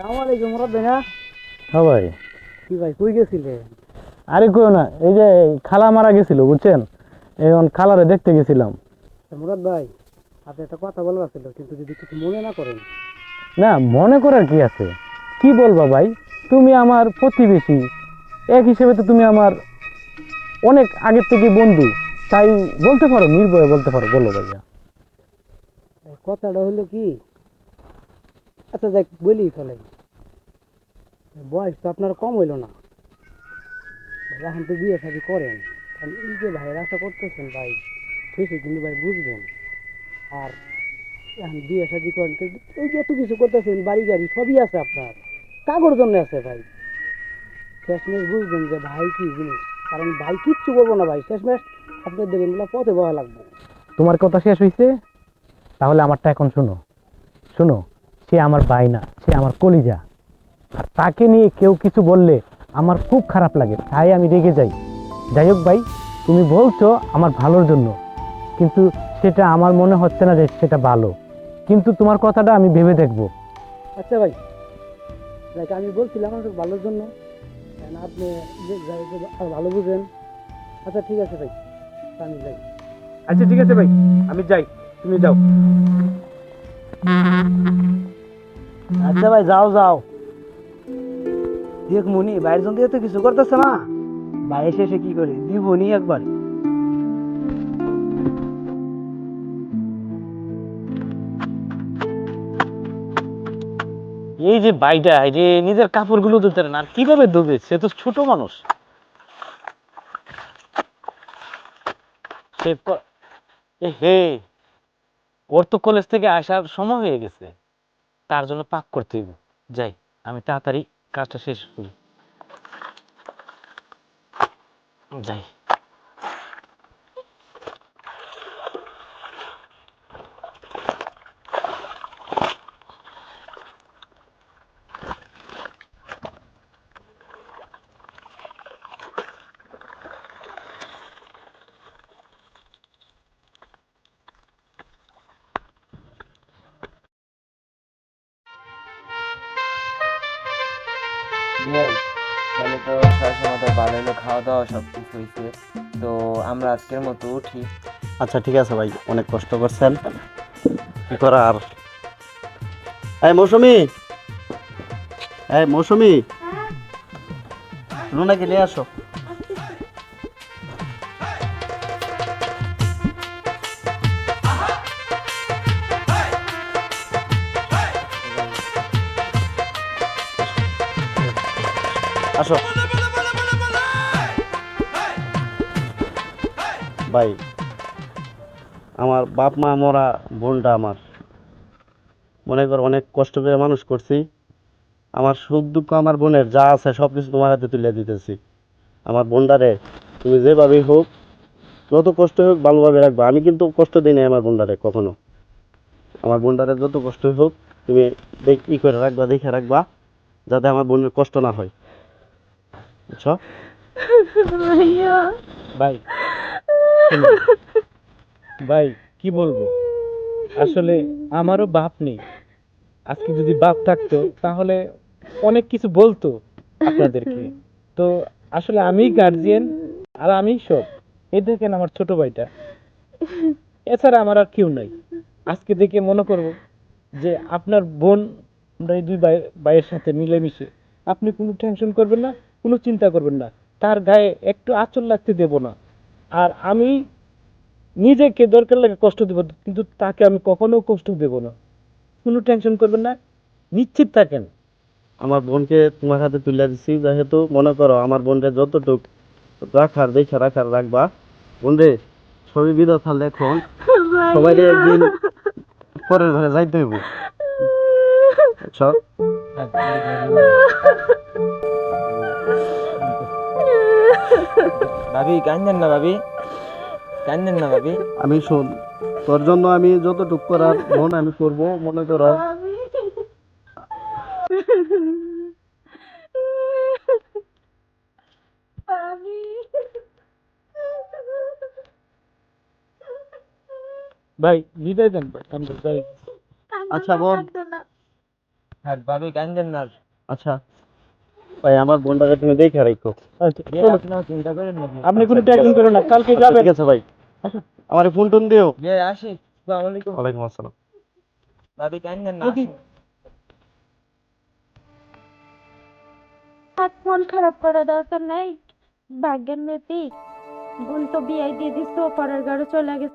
আলাইকুম মুরাদ ভাই না হ্যাঁ ভাই। কি ভাই কই গেছিলে? আরে কই না এই যে খালা মারা গেছিল বুঝছেন? এখন খালারে দেখতে গেছিলাম। মুরাদ ভাই আপনি একটা কথা বলার ছিল কিন্তু যদি কিছু মনে না করেন। না মনে করার কি আছে? কি বলবা ভাই? তুমি আমার প্রতিবেশী। এক হিসেবে তো তুমি আমার অনেক আগের থেকে বন্ধু। তাই বলতে পারো নির্ভয়ে বলতে পারো বলো ভাইয়া। কথাটা হলো কি? আচ্ছা দেখ বলি ফেলে বয়স তো আপনার কম হইল না। এখন তো বিয়ে শাদি করেন। এই যে ভাইয়ের আশা করতেছেন ভাই শেষে কিন্তু ভাই বুঝবেন। আর এখন বিয়ে শাদি করেন এই যে এত কিছু করতেছেন, বাড়ি গাড়ি সবই আছে আপনার। কাগর জন্য আছে ভাই। শেষমেশ বুঝবেন যে ভাই কি জিনিস। কারণ ভাই কিচ্ছু করব না ভাই, শেষমেশ আপনার দেবেন বলে পথে বহা লাগবে। তোমার কথা শেষ হয়েছে তাহলে আমারটা এখন শোনো। শোনো, সে আমার ভাই না, সে আমার কলিজা। আর তাকে নিয়ে কেউ কিছু বললে আমার খুব খারাপ লাগে তাই আমি রেগে যাই। যাই হোক ভাই তুমি বলছো আমার ভালোর জন্য কিন্তু সেটা আমার মনে হচ্ছে না যে সেটা ভালো। কিন্তু তোমার কথাটা আমি ভেবে দেখব। আচ্ছা ভাই দেখ আমি বলছিলাম আমার ভালোর জন্য। আপনি যাই হোক ভালো বুঝেন? আচ্ছা ঠিক আছে ভাই আমি যাই। আচ্ছা ঠিক আছে ভাই আমি যাই তুমি যাও। আচ্ছা ভাই যাও যাও। দেখ মনি, বাইরের জন্য তো কিছু করতেছে না। এসে এসে কি করে? দিব নি একবার। এই যে বাইটা, এই যে নিজের ধুতে না আর কীভাবে ধুবে? সে তো ছোট মানুষ। হে, ওর তো কলেজ থেকে আসার সময় হয়ে গেছে। তার জন্য পাক করতে যাই, আমি তাড়াতাড়ি কাজটা শেষ করি যাই তাহলে তো সবার মতো ভালো হলো খাওয়া দাওয়া সব কিছু হয়েছে তো আমরা আজকের মতো উঠি। আচ্ছা ঠিক আছে ভাই, অনেক কষ্ট করছেন। কি করা আর এই মৌসুমি! এই মৌসুমি! রুনাকে নিয়ে আসো। আসো ভাই, আমার বাপ মা মরা বোনটা আমার। মনে কর অনেক কষ্ট করে মানুষ করছি। আমার সুখ দুঃখ আমার বোনের যা আছে সব কিছু তোমার হাতে তুলে দিতেছি। আমার বোনটারে তুমি যেভাবেই হোক, যত কষ্ট হোক ভালোভাবে রাখবা। আমি কিন্তু কষ্ট দিই নাই আমার বোনটারে কখনো। আমার বোনটারে যত কষ্ট হোক তুমি ই করে রাখবা, দেখে রাখবা, যাতে আমার বোনের কষ্ট না হয়। বুঝছ? ভাই ভাই কি বলব? আসলে আমারও বাপ নেই। আজকে যদি বাপ থাকতো তাহলে অনেক কিছু বলতো আপনাদেরকে। তো আসলে আমি গার্জিয়ান আর আমি সব। এই দেখেন আমার ছোট ভাইটা। এছাড়া আমার আর কেউ নাই। আজকে দেখে মনে করব যে আপনার বোন আমরা এই দুই ভাই ভাইয়ের সাথে মিলেমিশে। আপনি কোনো টেনশন করবেন না। কোনো চিন্তা করবেন না। তার গায়ে একটু আঁচল লাগতে দেব না। আর আমি নিজেকে দরকার লাগে কষ্ট দেব কিন্তু তাকে আমি কখনো কষ্ট দেব না। কোনো টেনশন করবেন না নিশ্চিত থাকেন। আমার বোনকে তোমার হাতে তুলে দিচ্ছি যেহেতু মনে করো আমার বোনরে যতটুক রাখার দেখে রাখার রাখবা। বোন রে ছবি বিদা থাকলে এখন সবাই একদিন পরের ঘরে যাইতে হইব। বুঝছ? ভাবি কান্দেন না ভাবি। কান্দেন না ভাবি। আমি শোন তোর জন্য আমি যতটুক করার বোন আমি করব মনে করো। ভাই বিদায় দেন ভাই আচ্ছা বল। হ্যাঁ ভাবি কান্দেন না। আচ্ছা। ভাই আমার বোনটাকে তুমি দেখে রাখো। আচ্ছা, আপনি কোনো টেনশন করেন না কালকে আচ্ছা, যাবেন। ঠিক আছে ভাই। আমার ফোন টোন দিও। আসি। আসসালামু আলাইকুম। ওয়ালাইকুম আসসালাম। ভাবি না হাত মন খারাপ করা দরকার নাই। ভাগ্যের মেয়েটি বোন তো বিয়ে দিয়ে দিস পরের ঘরে চলে গেছে।